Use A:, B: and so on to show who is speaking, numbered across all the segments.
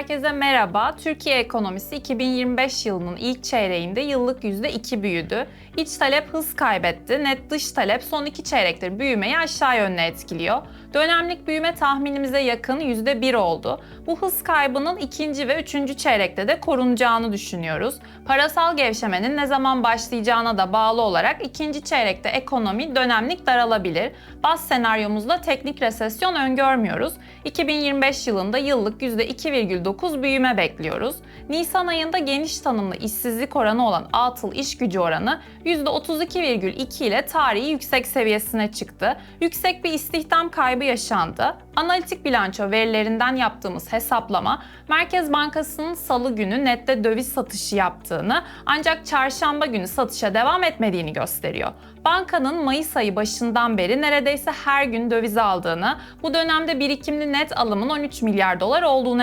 A: herkese merhaba. Türkiye ekonomisi 2025 yılının ilk çeyreğinde yıllık %2 büyüdü. İç talep hız kaybetti. Net dış talep son iki çeyrektir büyümeyi aşağı yönlü etkiliyor. Dönemlik büyüme tahminimize yakın %1 oldu. Bu hız kaybının ikinci ve üçüncü çeyrekte de korunacağını düşünüyoruz. Parasal gevşemenin ne zaman başlayacağına da bağlı olarak ikinci çeyrekte ekonomi dönemlik daralabilir. Baz senaryomuzda teknik resesyon öngörmüyoruz. 2025 yılında yıllık %2,9 büyüme bekliyoruz. Nisan ayında geniş tanımlı işsizlik oranı olan atıl iş gücü oranı %32,2 ile tarihi yüksek seviyesine çıktı. Yüksek bir istihdam kaybı yaşandı. Analitik bilanço verilerinden yaptığımız hesaplama Merkez Bankası'nın salı günü nette döviz satışı yaptığını ancak çarşamba günü satışa devam etmediğini gösteriyor. Bankanın Mayıs ayı başından beri neredeyse her gün döviz aldığını, bu dönemde birikimli net alımın 13 milyar dolar olduğunu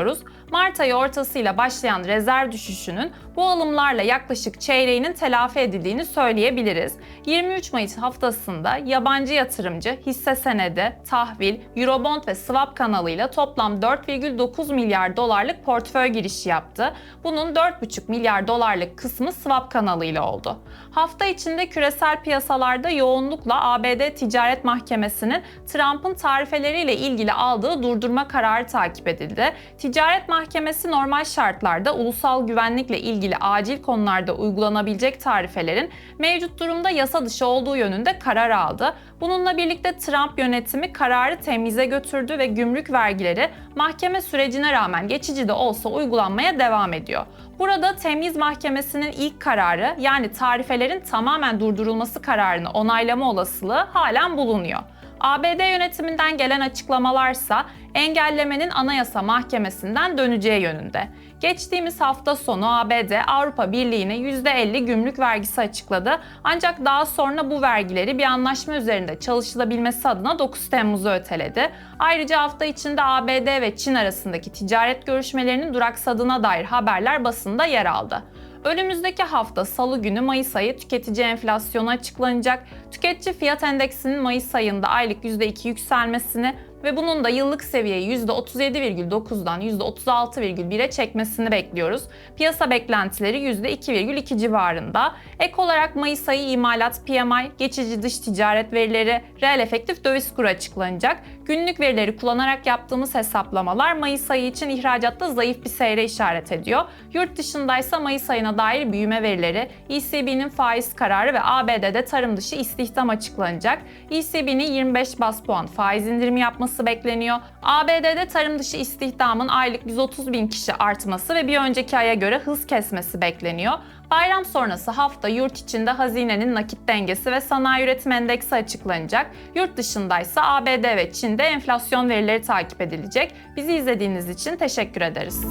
A: hesaplıyoruz. Mart ayı ortasıyla başlayan rezerv düşüşünün bu alımlarla yaklaşık çeyreğinin telafi edildiğini söyleyebiliriz. 23 Mayıs haftasında yabancı yatırımcı hisse senedi, tahvil, Eurobond ve swap kanalıyla toplam 4,9 milyar dolarlık portföy girişi yaptı. Bunun 4,5 milyar dolarlık kısmı swap kanalıyla oldu. Hafta içinde küresel piyasalarda yoğunlukla ABD Ticaret Mahkemesi'nin Trump'ın tarifeleriyle ilgili aldığı durdurma kararı takip edildi. Ticaret Mahkemesi normal şartlarda ulusal güvenlikle ilgili acil konularda uygulanabilecek tarifelerin mevcut durumda yasa dışı olduğu yönünde karar aldı. Bununla birlikte Trump yönetimi kararı temize götürdü ve gümrük vergileri mahkeme sürecine rağmen geçici de olsa uygulanmaya devam ediyor. Burada Temiz Mahkemesi'nin ilk kararı yani tarifelerin tamamen durdurulması kararını onaylama olasılığı halen bulunuyor. ABD yönetiminden gelen açıklamalarsa engellemenin Anayasa Mahkemesi'nden döneceği yönünde. Geçtiğimiz hafta sonu ABD Avrupa Birliği'ne %50 gümrük vergisi açıkladı. Ancak daha sonra bu vergileri bir anlaşma üzerinde çalışılabilmesi adına 9 Temmuz'u öteledi. Ayrıca hafta içinde ABD ve Çin arasındaki ticaret görüşmelerinin duraksadığına dair haberler basında yer aldı. Önümüzdeki hafta Salı günü Mayıs ayı tüketici enflasyonu açıklanacak. Tüketici fiyat endeksinin Mayıs ayında aylık %2 yükselmesini ve bunun da yıllık seviyeyi %37,9'dan %36,1'e çekmesini bekliyoruz. Piyasa beklentileri %2,2 civarında. Ek olarak Mayıs ayı imalat PMI, geçici dış ticaret verileri, reel efektif döviz kuru açıklanacak. Günlük verileri kullanarak yaptığımız hesaplamalar Mayıs ayı için ihracatta zayıf bir seyre işaret ediyor. Yurt dışındaysa Mayıs ayına dair büyüme verileri, ECB'nin faiz kararı ve ABD'de tarım dışı istihdam açıklanacak. ECB'nin 25 bas puan faiz indirimi yapması bekleniyor. ABD'de tarım dışı istihdamın aylık 130 bin kişi artması ve bir önceki aya göre hız kesmesi bekleniyor. Bayram sonrası hafta yurt içinde hazinenin nakit dengesi ve sanayi üretim endeksi açıklanacak. Yurt dışındaysa ABD ve Çin'de enflasyon verileri takip edilecek. Bizi izlediğiniz için teşekkür ederiz.